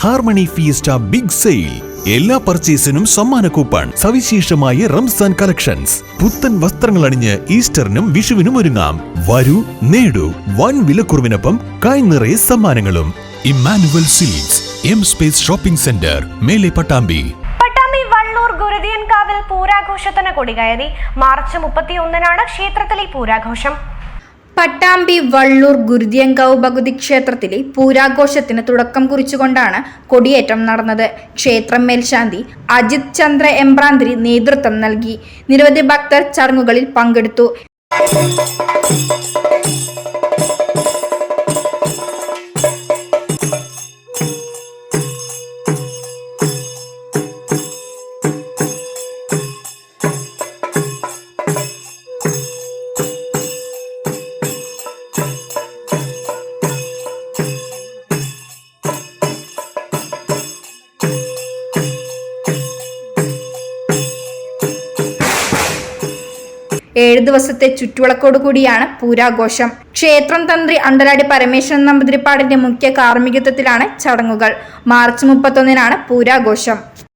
Harmony fiesta big sale. എല്ലാ പർച്ചേസിനും സമ്മാന coupon സവിശേഷമായ റംസാൻ കളക്ഷൻസ്. പുത്തൻ വസ്ത്രങ്ങൾ അണിഞ്ഞ് ഈസ്റ്ററിനും വിഷുവിനും ഒരുങ്ങാം. വരൂ നേടൂ വൻ വിലക്കുറവിനൊപ്പം കൈ നിറയെ സമ്മാനങ്ങളും. Immanuel silks M space shopping centre മേലെ പട്ടാമ്പി. പട്ടാമ്പി വള്ളൂർ പൂരാഘോഷത്തിന് കൊടികയറി. മാർച്ച് മുപ്പത്തിയൊന്നിനാണ് ക്ഷേത്രത്തിലെ പൂരാഘോഷം. പട്ടാമ്പി വള്ളൂർ ഗുരുതിയങ്കാവ് ഭഗവതി ക്ഷേത്രത്തിലെ പൂരാഘോഷത്തിന് തുടക്കം കുറിച്ചുകൊണ്ടാണ് കൊടിയേറ്റം നടന്നത്. ക്ഷേത്രം മേൽശാന്തി അജിത് ചന്ദ്ര എംബ്രാന്തിരി നേതൃത്വം നൽകി. നിരവധി ഭക്തർ ചടങ്ങുകളിൽ പങ്കെടുത്തു. ഏഴ് ദിവസത്തെ ചുറ്റുവിളക്കോടു കൂടിയാണ് പൂരാഘോഷം. ക്ഷേത്രം തന്ത്രി അണ്ടലാടി പരമേശ്വരൻ നമ്പൂതിരിപ്പാടിന്റെ മുഖ്യ കാർമ്മികത്വത്തിലാണ് ചടങ്ങുകൾ. മാർച്ച് മുപ്പത്തൊന്നിനാണ് പൂരാഘോഷം.